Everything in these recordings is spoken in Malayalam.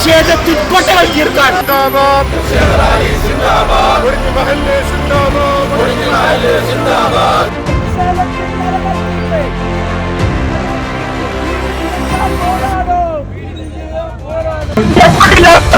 പ്രതിഷേധത്തിൽ കൊട്ടകൾ തീർക്കാൻ പൂർവ്വപിതാക്കൾ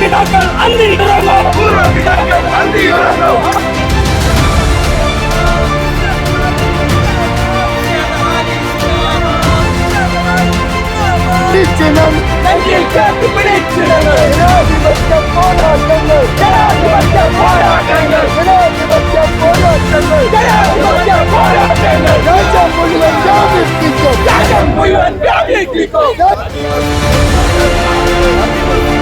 പൂർവപിതാക്കൾ അന്തിയിറങ്ങോ പൂർവപിതാക്കൾ അന്തിയിറങ്ങോ നെഞ്ചിൽ ചേർത്ത് പിടിച്ചിടണം ജനാധിപത്യ പോരാട്ടങ്ങൾ ജനാധിപത്യ പോരാട്ടങ്ങൾ ജനാധിപത്യ പോരാട്ടങ്ങൾ ജനാധിപത്യ പോരാട്ടങ്ങൾ രാജ്യം മുഴുവൻ വ്യാപിപ്പിക്കും രാജ്യം മുഴുവൻ വ്യാപിപ്പിക്കും നിലനിർത്തിയിട്ട്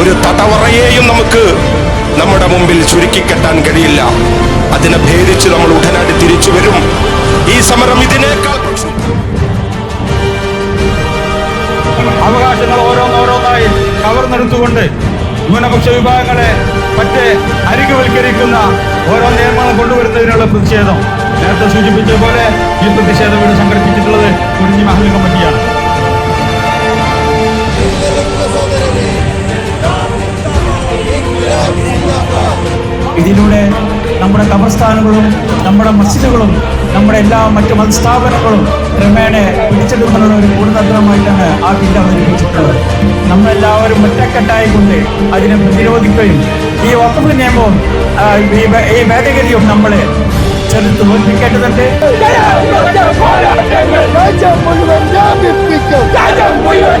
ഒരു തടവറയെയും നമുക്ക് നമ്മുടെ മുമ്പിൽ ചുരുക്കിക്കെട്ടാൻ കഴിയില്ല. അതിനെ ഭേദിച്ച് നമ്മൾ ഉടനടി തിരിച്ചു വരും. കവർന്നെടുത്തുകൊണ്ട് ന്യൂനപക്ഷ വിഭാഗങ്ങളെ മറ്റ് അരികുവൽക്കരിക്കുന്ന ഓരോ നിയമങ്ങളും കൊണ്ടുവരുന്നതിനുള്ള പ്രതിഷേധം നേരത്തെ സൂചിപ്പിച്ച പോലെ ഈ പ്രതിഷേധം ഇവിടെ സംഘടിപ്പിച്ചിട്ടുള്ളത് കുറിഞ്ഞി മഹൽ കമ്മിറ്റിയാണ് ഇതിലൂടെ നമ്മുടെ കബർസ്ഥാനുകളും നമ്മുടെ മസ്ജിദുകളും നമ്മുടെ എല്ലാ മറ്റു മതസ്ഥാപനങ്ങളും ക്രമേണ പിടിച്ചെടുക്കാനുള്ള ഒരു ഗൂഢതന്ത്രമായിട്ടാണ് ആ ബില്ല് അവതരിപ്പിച്ചിട്ടുള്ളത്. നമ്മളെല്ലാവരും ഒറ്റക്കെട്ടായിക്കൊണ്ട് അതിനെ പ്രതിരോധിക്കുകയും ഈ വകുപ്പ് നിയമവും ഈ ഭേദഗതിയും നമ്മളെ ചെറുത്ത് തോൽപ്പിക്കേണ്ടതുണ്ട്. രാജ്യം മുഴുവൻ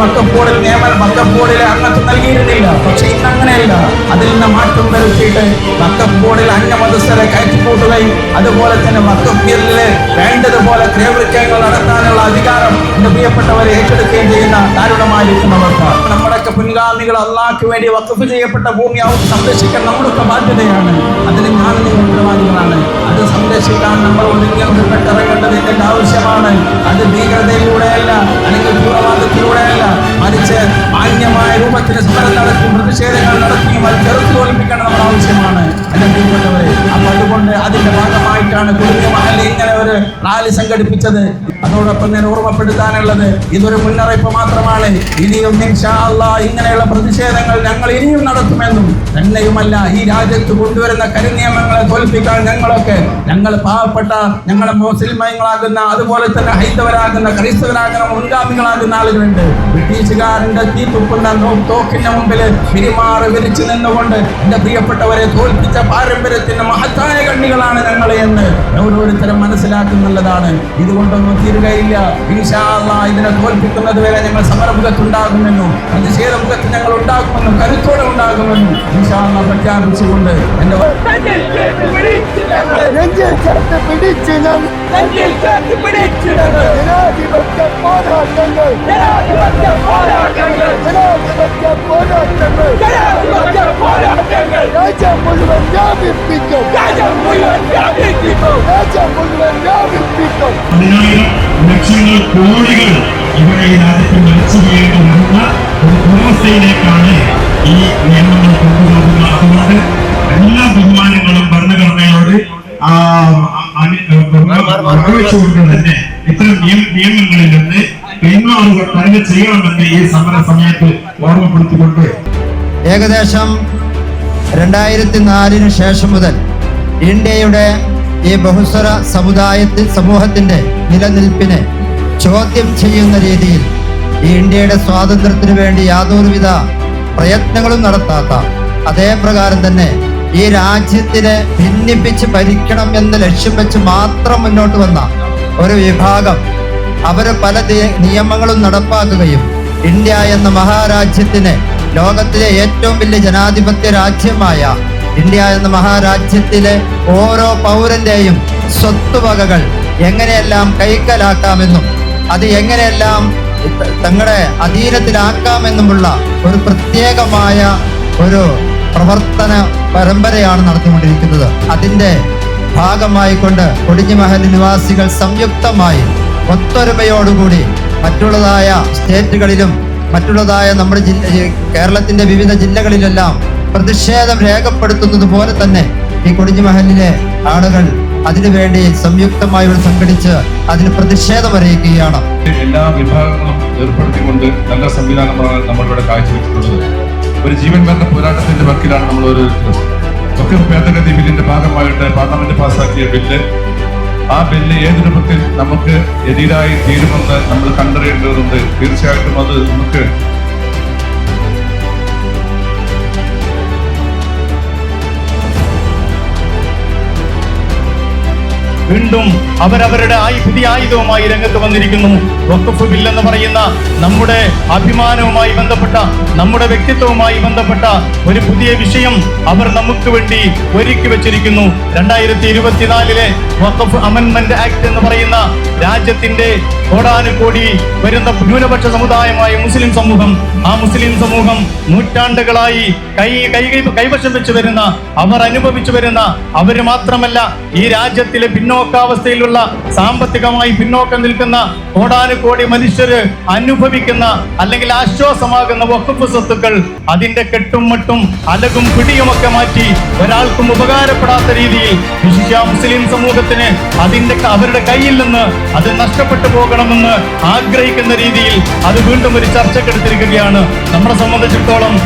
വക്കപ്പോടിൽ നിയമന വക്കപ്പോടിലെ അംഗത്വം നൽകിയിരുന്നില്ല. പക്ഷെ ഇന്ന് അങ്ങനെയല്ല. അതിൽ നിന്ന് മാറ്റം വരുത്തിയിട്ട് വക്കപ്പോടിൽ അന്യമതസ്ഥരെ കയറ്റിക്കൂട്ടുകയും അതുപോലെ തന്നെ വക്കപ്പീരിലെ വേണ്ടതുപോലെ ക്രിയവൃത്യങ്ങൾ നടത്താനുള്ള അധികാരം എന്റെ പ്രിയപ്പെട്ടവരെ ഏറ്റെടുക്കുകയും ചെയ്യുന്ന ദാരുണമായിരിക്കുന്നവർക്ക് നമ്മുടെയൊക്കെ മുൻഗാമികൾ അള്ളാഹ്ക്ക് വേണ്ടി വക്കഫ് ചെയ്യപ്പെട്ട ഭൂമി അവർ സംരക്ഷിക്കാൻ നമ്മുടെയൊക്കെ ബാധ്യതയാണ്. അതിന് ഞാൻ ഉത്തരവാദികളാണ്. അത് സംരക്ഷിക്കാൻ നമ്മൾ ഒതുങ്ങിപ്പെട്ടിറങ്ങേണ്ടത് ഇതിന്റെ ആവശ്യമാണ്. അത് ഭീകരതയിലൂടെയല്ല അല്ലെങ്കിൽ തീവ്രവാദത്തിലൂടെയല്ല മറിച്ച് മാന്യമായ രൂപത്തിൽ സമരം നടത്തി പ്രതിഷേധങ്ങൾ നടത്തിയും അത് ചെറുത്തു തോൽപ്പിക്കേണ്ട നമ്മുടെ ആവശ്യമാണ് പ്രിയപ്പെട്ടവരെ. അപ്പൊ അതുകൊണ്ട് അതിന്റെ ഭാഗമായിട്ടാണ് കുടുംബ മഹലി ഇങ്ങനെ ഒരു റാലി സംഘടിപ്പിച്ചത്. അതോടൊപ്പം ഞാൻ ഓർമ്മപ്പെടുത്താനുള്ളത് ഇതൊരു മുന്നറിയിപ്പ് മാത്രമാണ്. ഇനിയും ഇങ്ങനെയുള്ള പ്രതിഷേധങ്ങൾ ഞങ്ങൾ ഇനിയും നടത്തുമെന്നും തന്നെയുമല്ല ഈ രാജ്യത്ത് കൊണ്ടുവരുന്ന കരിനിയമങ്ങളെ തോൽപ്പിക്കാൻ ഞങ്ങളൊക്കെ ഞങ്ങൾ പാവപ്പെട്ട ഞങ്ങളെ മുസ്ലിമയങ്ങളാകുന്ന അതുപോലെ തന്നെ ഹൈന്ദവരാകുന്ന ക്രൈസ്തവരാകുന്ന മുൻഗാമികളാകുന്ന ആളുകളുണ്ട്. ബ്രിട്ടീഷുകാരന്റെ തീ തുപ്പുന്ന നോ- തോക്കിന്റെ മുമ്പിൽ പിരിമാറ വിരിച്ചു നിന്നുകൊണ്ട് എന്റെ പ്രിയപ്പെട്ടവരെ തോൽപ്പിച്ച പാരമ്പര്യത്തിന്റെ മഹത്തായ കണ്ണികളാണ് ഞങ്ങൾ എന്ന് ഓരോരുത്തരും മനസ്സിലാക്കുന്നുള്ളതാണ്. ഇതുകൊണ്ടൊന്നും തീരുകയില്ല. ഇതിനെ തോൽപ്പിക്കുന്നത് വരെ ഞങ്ങൾ സമരമുഖത്തുണ്ടാകുമെന്നും പ്രതിഷേധമുഖത്ത് ഞങ്ങൾ ഉണ്ടാകുമെന്നും കരുത്തോടെ ഉണ്ടാകുമെന്നും അല്ലാഹ് പ്രഖ്യാപിച്ചുകൊണ്ട് എന്റെ ജനാധിപത്യ രാജ്യം മുഴുവൻ വ്യാപിപ്പിക്കും രാജ്യം മുഴുവൻ വ്യാപിപ്പിക്കും രാജ്യം മുഴുവൻ വ്യാപിപ്പിക്കും ലക്ഷങ്ങൾ കോടികൾ ഇവിടെ ഈ രാജ്യത്ത് മരിച്ചു ചെയ്യേണ്ടി ഒരു ദുരവസ്ഥയിലേക്കാണ് ഈ നിയമങ്ങൾ ഇത്തരം നിയമങ്ങളിൽ നിന്ന് കൈമാറുക തന്നെ ചെയ്യണമെന്ന് ഈ സമര സമയത്ത് ഓർമ്മപ്പെടുത്തിക്കൊണ്ട് ഏകദേശം രണ്ടായിരത്തി നാലിന് ശേഷം മുതൽ ഇന്ത്യയുടെ ഈ ബഹുസ്വര സമുദായത്തിൽ സമൂഹത്തിന്റെ നിലനിൽപ്പിനെ ചോദ്യം ചെയ്യുന്ന രീതിയിൽ ഈ ഇന്ത്യയുടെ സ്വാതന്ത്ര്യത്തിന് വേണ്ടി യാതൊരുവിധ പ്രയത്നങ്ങളും നടത്താത്ത അതേ പ്രകാരം തന്നെ ഈ രാജ്യത്തിനെ ഭിന്നിപ്പിച്ച് ഭരിക്കണം എന്ന് ലക്ഷ്യം വെച്ച് മാത്രം മുന്നോട്ട് വന്ന ഒരു വിഭാഗം അവർ പല നിയമങ്ങളും നടപ്പാക്കുകയും ഇന്ത്യ എന്ന മഹാരാജ്യത്തിന് ലോകത്തിലെ ഏറ്റവും വലിയ ജനാധിപത്യ രാജ്യമായ ഇന്ത്യ എന്ന മഹാരാജ്യത്തിലെ ഓരോ പൗരന്റെയും സ്വത്തുവകകൾ എങ്ങനെയെല്ലാം കൈക്കലാക്കാമെന്നും അത് എങ്ങനെയെല്ലാം തങ്ങളുടെ അധീനത്തിലാക്കാമെന്നുമുള്ള ഒരു പ്രത്യേകമായ ഒരു പ്രവർത്തന പരമ്പരയാണ് നടത്തിക്കൊണ്ടിരിക്കുന്നത് അതിന്റെ ഭാഗമായിക്കൊണ്ട് കൊടിഞ്ഞിമഹൽ നിവാസികൾ സംയുക്തമായി ഒത്തൊരുമയോടുകൂടി മറ്റുള്ളതായ സ്റ്റേറ്റുകളിലും മറ്റുള്ളതായ നമ്മുടെ ജില്ല കേരളത്തിന്റെ വിവിധ ജില്ലകളിലെല്ലാം പ്രതിഷേധം രേഖപ്പെടുത്തുന്നത് പോലെ തന്നെ ഈ കൊടിഞ്ഞുമഹലിലെ ആളുകൾ അതിനുവേണ്ടി സംയുക്തമായി ഇവിടെ സംഘടിച്ച് അതിന് പ്രതിഷേധം അറിയിക്കുകയാണ്. എല്ലാ വിഭാഗങ്ങളും ഏർപ്പെടുത്തിക്കൊണ്ട് നല്ല സംവിധാനമാണ് നമ്മളിവിടെ കാഴ്ചവെച്ചിട്ടുള്ളത്. ഒരു ജീവൻ മരണ പോരാട്ടത്തിന്റെ വക്കിലാണ് നമ്മൾ ഒരു ഒക്കെ ഭേദഗതി ബില്ലിന്റെ ഭാഗമായിട്ട് പാർലമെന്റ് പാസാക്കിയ ബില്ല് ആ ബില്ല് ഏത് രൂപത്തിൽ നമുക്ക് എതിരായി തീരുമെന്ന് നമ്മൾ കണ്ടറിയേണ്ടതുണ്ട്. തീർച്ചയായിട്ടും അത് നമുക്ക് വീണ്ടും അവരവരുടെ ആയി പുതിയ ആയുധവുമായി രംഗത്ത് വന്നിരിക്കുന്നു. വക്കഫ് ബിൽ എന്ന് പറയുന്ന നമ്മുടെ അഭിമാനവുമായി ബന്ധപ്പെട്ട നമ്മുടെ വ്യക്തിത്വവുമായി ബന്ധപ്പെട്ട ഒരു പുതിയ വിഷയം അവർ നമുക്ക് വേണ്ടി ഒരുക്കി വെച്ചിരിക്കുന്നു. രണ്ടായിരത്തി ഇരുപത്തിനാലിലെ വക്കഫ് അമൻമെന്റ് ആക്ട് എന്ന് പറയുന്ന രാജ്യത്തിന്റെ കോടാനുകോടി വരുന്ന ന്യൂനപക്ഷ സമുദായമായ മുസ്ലിം സമൂഹം ആ മുസ്ലിം സമൂഹം നൂറ്റാണ്ടുകളായി കൈ കൈ കൈവശം വെച്ച് വരുന്ന അവർ അനുഭവിച്ചു വരുന്ന അവർ മാത്രമല്ല ഈ രാജ്യത്തിലെ പിന്നോക്കാവസ്ഥയിലുള്ള സാമ്പത്തികമായി പിന്നോക്കം നിൽക്കുന്ന കോടാനുകോടി മനുഷ്യര് അനുഭവിക്കുന്ന അല്ലെങ്കിൽ ആശ്വാസമാകുന്ന വഖഫ് സ്വത്തുക്കൾ അതിന്റെ കെട്ടും മട്ടും അലകും പിടിയുമൊക്കെ മാറ്റി ഒരാൾക്കും ഉപകാരപ്പെടാത്ത രീതിയിൽ വിശിഷ്യ മുസ്ലിം സമൂഹത്തിന് അതിന്റെ അവരുടെ കയ്യിൽ നിന്ന് അത് നഷ്ടപ്പെട്ടു പോകണമെന്ന് ആഗ്രഹിക്കുന്ന രീതിയിൽ അത് വീണ്ടും ഒരു ചർച്ചക്കെടുത്തിരിക്കുകയാണ് നമ്മളെ സംബന്ധിച്ചിടത്തോളം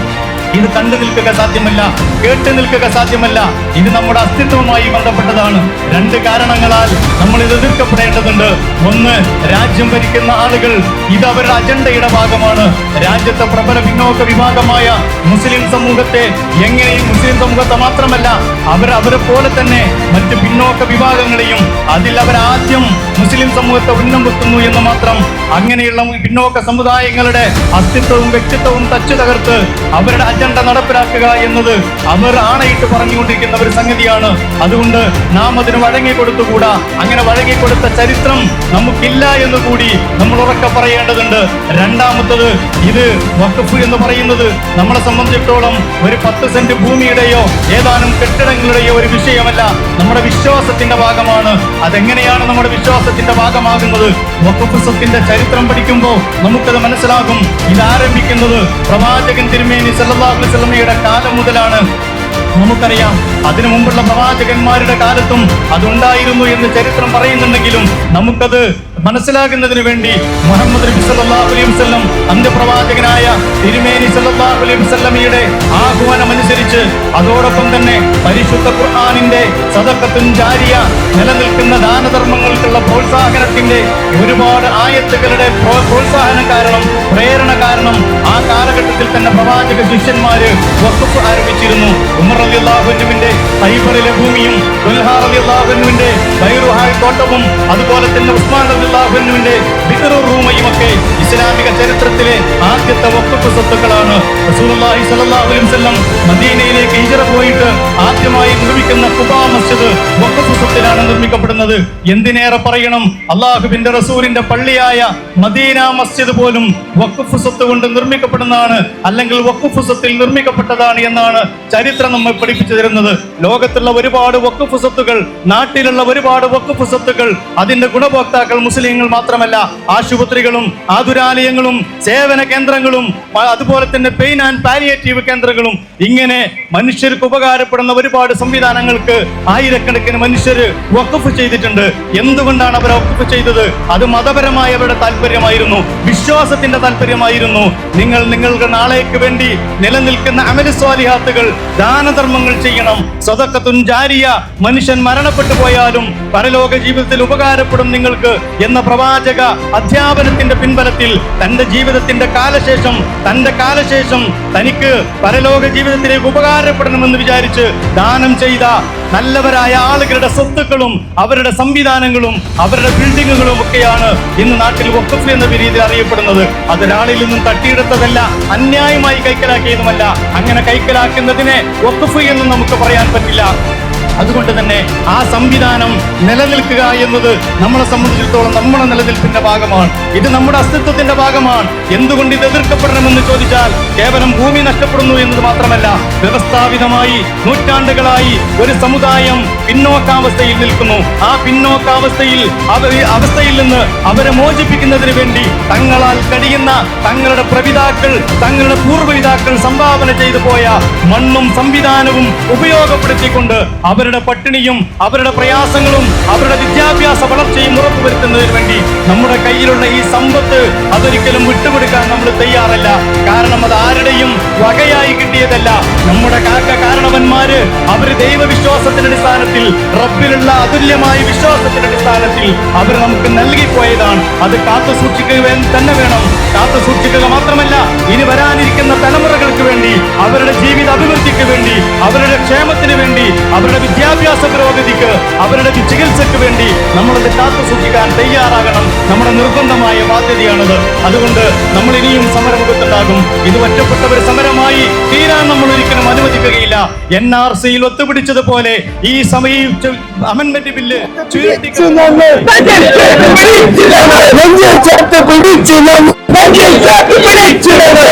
ഇത് കണ്ടു നിൽക്കുക സാധ്യമല്ല കേട്ട് നിൽക്കുക സാധ്യമല്ല. ഇത് നമ്മുടെ അസ്തിത്വവുമായി ബന്ധപ്പെട്ടതാണ്. രണ്ട് കാരണങ്ങളാൽ നമ്മൾ ഇത് എതിർക്കപ്പെടേണ്ടതുണ്ട്. ഒന്ന് രാജ്യം ഭരിക്കുന്ന ആളുകൾ ഇത് അവരുടെ അജണ്ടയുടെ ഭാഗമാണ്. രാജ്യത്തെ പ്രബല പിന്നോക്ക വിഭാഗമായ മുസ്ലിം സമൂഹത്തെ എങ്ങനെയും മുസ്ലിം സമൂഹത്തെ മാത്രമല്ല അവർ അവരെ പോലെ തന്നെ മറ്റ് പിന്നോക്ക വിഭാഗങ്ങളെയും അതിൽ അവർ ആദ്യം മുസ്ലിം സമൂഹത്തെ ഉന്നം വെക്കുന്നു എന്ന് മാത്രം അങ്ങനെയുള്ള പിന്നോക്ക സമുദായങ്ങളുടെ അസ്തിത്വവും വ്യക്തിത്വവും തച്ചു തകർത്ത് അവരുടെ അജണ്ട നടപ്പിലാക്കുക എന്നത് അവർ ആണയിട്ട് പറഞ്ഞുകൊണ്ടിരിക്കുന്ന ഒരു സംഗതിയാണ്. അതുകൊണ്ട് നാം അതിന് വഴങ്ങി കൊടുത്തുകൂടാ? അങ്ങനെ വഴങ്ങി കൊടുത്ത ചരിത്രം നമുക്കില്ല എന്ന് കൂടി നമ്മൾ ഉറക്കെ പറയേണ്ടതുണ്ട്. രണ്ടാമത്തത് ഇത് വഖഫ് എന്ന് പറയുന്നത് നമ്മളെ സംബന്ധിച്ചിടത്തോളം ഒരു പത്ത് സെന്റ് ഭൂമിയുടെയോ ഏതാനും കെട്ടിടങ്ങളുടെയോ ഒരു വിഷയമല്ല. നമ്മുടെ വിശ്വാസത്തിന്റെ ഭാഗമാണ്. അതെങ്ങനെയാണ് നമ്മുടെ വിശ്വാസത്തിന്റെ ഭാഗമാകുന്നത്? സ്വത്തിന്റെ ചരിത്രം പഠിക്കുമ്പോൾ നമുക്കത് മനസ്സിലാകും. ഇത് ആരംഭിക്കുന്നത് പ്രവാചകൻ തിരുമേനി സല്ലല്ലാഹു അലൈഹി കാലം മുതലാണ്. നമുക്കറിയാം അതിനു മുമ്പുള്ള പ്രവാചകന്മാരുടെ കാലത്തും അതുണ്ടായിരുന്നു എന്ന് ചരിത്രം പറയുന്നുണ്ടെങ്കിലും നമുക്കത് മനസ്സിലാകുന്നതിന് വേണ്ടി മുഹമ്മദ് നബി സല്ലാഹു അലൈഹി അന്ത്യപ്രവാചകനായ തിരുമേനി സല്ലല്ലാഹു അലൈഹി ആഹ്വാനം അനുസരിച്ച് അതോടൊപ്പം തന്നെ പരിശുദ്ധ ഖുർആനിന്റെ സദഖത്തുൻ ജാരിയ നിലനിൽക്കുന്ന ദാനധർമ്മങ്ങൾക്കുള്ള പ്രോത്സാഹനത്തിന്റെ ഒരുപാട് ആയത്തുകളുടെ പ്രോത്സാഹന കാരണം പ്രേരണ കാരണം ആ കാലഘട്ടത്തിൽ തന്നെ പ്രവാചക ശിഷ്യന്മാര് വഖഫ് ആരംഭിച്ചിരുന്നു. ഉമർ അള്ളാഹുവിന്റെ ഹൈബറിലെ ഭൂമിയും ദുൽഹാ അള്ളാഹുവിന്റെ ബൈറുഹായ് തോട്ടവും അതുപോലെ തന്നെ ഉസ്മാൻ റളിയല്ലാഹുവിന്റെ ബിദറു റൂമയും ഒക്കെ ഇസ്ലാമിക ചരിത്രത്തിലെ ആദ്യത്തെ വഖഫ് സ്വത്തുക്കളാണ് റസൂലുള്ളാഹി അലൈഹി വസല്ലം മദീനയിലേക്ക് ഹിജറ പോയിട്ട് ആദ്യമായി നിർമ്മിക്കുന്ന കുബാ മസ്ജിദ് വഖഫ് സ്വത്തിലാണ് നിർമ്മിക്കപ്പെടുന്നത്. എന്തിനേറെ പറയണം? അള്ളാഹുവിന്റെ റസൂലിന്റെ പള്ളിയായ മദീന മസ്ജിദ് പോലും വഖഫ് സ്വത്ത് കൊണ്ട് നിർമ്മിക്കപ്പെടുന്നതാണ്. അല്ലെങ്കിൽ വഖഫ് സ്വത്തിൽ നിർമ്മിക്കപ്പെട്ടതാണ് എന്നാണ് ചരിത്രം നമ്മെ പഠിപ്പിച്ചു തരുന്നത്. ലോകത്തുള്ള ഒരുപാട് വഖഫ് സ്വത്തുകൾ നാട്ടിലുള്ള ഒരുപാട് വഖഫ് സ്വത്തുകൾ അതിന്റെ ഗുണഭോക്താക്കൾ മുസ്ലിങ്ങൾ മാത്രമല്ല ആശുപത്രികളും ആതുരാലയങ്ങളും സേവന കേന്ദ്രങ്ങളും അതുപോലെ തന്നെ പെയിൻ ആൻഡ് പാലിയേറ്റീവ് കേന്ദ്രങ്ങളും ഇങ്ങനെ മനുഷ്യർക്ക് ഉപകാരപ്പെടുന്ന ഒരുപാട് സംവിധാനങ്ങൾക്ക് ആയിരക്കണക്കിന് മനുഷ്യർ വഖഫ് ചെയ്തിട്ടുണ്ട്. എന്തുകൊണ്ടാണ് അവർ വഖഫ് ചെയ്തത്? അത് മതപരമായ അവരുടെ താല്പര്യമായിരുന്നു. വിശ്വാസത്തിന്റെ താല്പര്യമായിരുന്നു. നിങ്ങൾ നിങ്ങളുടെ നാളേക്ക് വേണ്ടി നിലനിൽക്കുന്ന അമലസ്വാലിഹാത്തുകൾ ദാനധർമ്മങ്ങൾ ചെയ്യണം. സ്വതക്കത്തുൻ ജാരിയ. മനുഷ്യൻ മരണപ്പെട്ടു പോയാലും പരലോക ജീവിതത്തിൽ ഉപകാരപ്പെടും നിങ്ങൾക്ക് എന്ന പ്രവാചക അധ്യാപനത്തിന്റെ പിൻബലത്തിൽ തന്റെ ജീവിതത്തിന്റെ കാലശേഷം തന്റെ കാലശേഷം തനിക്ക് പരലോക ജീവിതത്തിലേക്ക് ഉപകാരപ്പെടണമെന്ന് വിചാരിച്ച് ദാനം ചെയ്ത നല്ലവരായ ആളുകളുടെ സ്വത്തുക്കളും അവരുടെ സംവിധാനങ്ങളും അവരുടെ ബിൽഡിങ്ങുകളും ഒക്കെയാണ് ഇന്ന് നാട്ടിൽ വഖഫ് എന്ന രീതിയിൽ അറിയപ്പെടുന്നത്. അതൊരാളിൽ നിന്നും തട്ടിയെടുത്തതല്ല അന്യായമായി കൈക്കലാക്കിയതുമല്ല. അങ്ങനെ കൈക്കലാക്കുന്നതിനെ വഖഫ് എന്ന് നമുക്ക് പറയാൻ പറ്റില്ല. അതുകൊണ്ട് തന്നെ ആ സംവിധാനം നിലനിൽക്കുക എന്നത് നമ്മളെ സംബന്ധിച്ചിടത്തോളം നമ്മുടെ നിലനിൽപ്പിന്റെ ഭാഗമാണ്. ഇത് നമ്മുടെ അസ്തിത്വത്തിന്റെ ഭാഗമാണ് എന്തുകൊണ്ട് ഇത് എതിർക്കപ്പെടണമെന്ന് ചോദിച്ചാൽ കേവലം ഭൂമി നഷ്ടപ്പെടുന്നു എന്നത് മാത്രമല്ല വ്യവസ്ഥാപിതമായി നൂറ്റാണ്ടുകളായി ഒരു സമുദായം പിന്നോക്കാവസ്ഥയിൽ നിൽക്കുന്നു. ആ പിന്നോക്കാവസ്ഥയിൽ അവസ്ഥയിൽ നിന്ന് അവരെ മോചിപ്പിക്കുന്നതിന് വേണ്ടി തങ്ങളാൽ കഴിയുന്ന തങ്ങളുടെ പ്രപിതാക്കൾ തങ്ങളുടെ പൂർവപിതാക്കൾ സംഭാവന ചെയ്തു പോയ മണ്ണും സംവിധാനവും ഉപയോഗപ്പെടുത്തിക്കൊണ്ട് അവരുടെ പട്ടിണിയും അവരുടെ പ്രയാസങ്ങളും അവരുടെ വിദ്യാഭ്യാസ വളർച്ചയും ഉറപ്പുവരുത്തുന്നതിന് വേണ്ടി നമ്മുടെ കയ്യിലുള്ള ഈ സമ്പത്ത് അതൊരിക്കലും വിട്ടുകൊടുക്കാൻ നമ്മൾ തയ്യാറല്ല. കാരണം അത് ആരുടെയും വകയായി കിട്ടിയതല്ല. നമ്മുടെ കാക്ക കാരണവന്മാര് അവർ ദൈവവിശ്വാസത്തിന്റെ അടിസ്ഥാനത്തിൽ റബ്ബിലുള്ള അതുല്യമായ വിശ്വാസത്തിന്റെ അടിസ്ഥാനത്തിൽ അവർ നമുക്ക് നൽകി പോയതാണ് അത് കാത്തു സൂക്ഷിക്കുക തന്നെ വേണം. കാത്തു സൂക്ഷിക്കുക മാത്രമല്ല ഇനി വരാനിരിക്കുന്ന തലമുറകൾക്ക് വേണ്ടി അവരുടെ ജീവിത അഭിവൃദ്ധിക്ക് വേണ്ടി അവരുടെ ക്ഷേമത്തിന് വേണ്ടി അവരുടെ വിദ്യാഭ്യാസ പുരോഗതിക്ക് അവരുടെ ചികിത്സയ്ക്ക് വേണ്ടി നമ്മളത് കാത്തു സൂക്ഷിക്കാൻ തയ്യാറാകണം നമ്മുടെ നിർബന്ധമായ ബാധ്യതയാണത് അതുകൊണ്ട് നമ്മൾ ഇനിയും സമരമുഖത്തുണ്ടാകും ഇത് ഒറ്റപ്പെട്ട ഒരു സമരമായി തീരാൻ നമ്മൾ ഒരിക്കലും അനുവദിക്കുകയില്ല എൻ ആർ സിയിൽ ഒത്തുപിടിച്ചതുപോലെ ഈ സമയം അമെന്റ്മെന്റ് ബില്ല് ചുരുട്ടി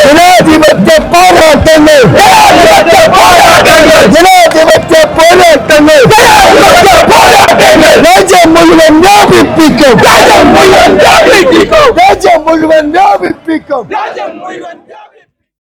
ജനാധിപത്യ പോരാട്ടങ്ങൾ ജനാധിപത്യ പോരാട്ടങ്ങൾ ജനാധിപത്യ പോരാട്ടങ്ങൾ ജനാധിപത്യ പോരാട്ടങ്ങൾ രാജ്യം മുഴുവൻ വ്യാപിപ്പിക്കും രാജ്യം മുഴുവൻ വ്യാപിപ്പിക്കും രാജ്യം മുഴുവൻ വ്യാപിപ്പിക്കും രാജ്യം മുഴുവൻ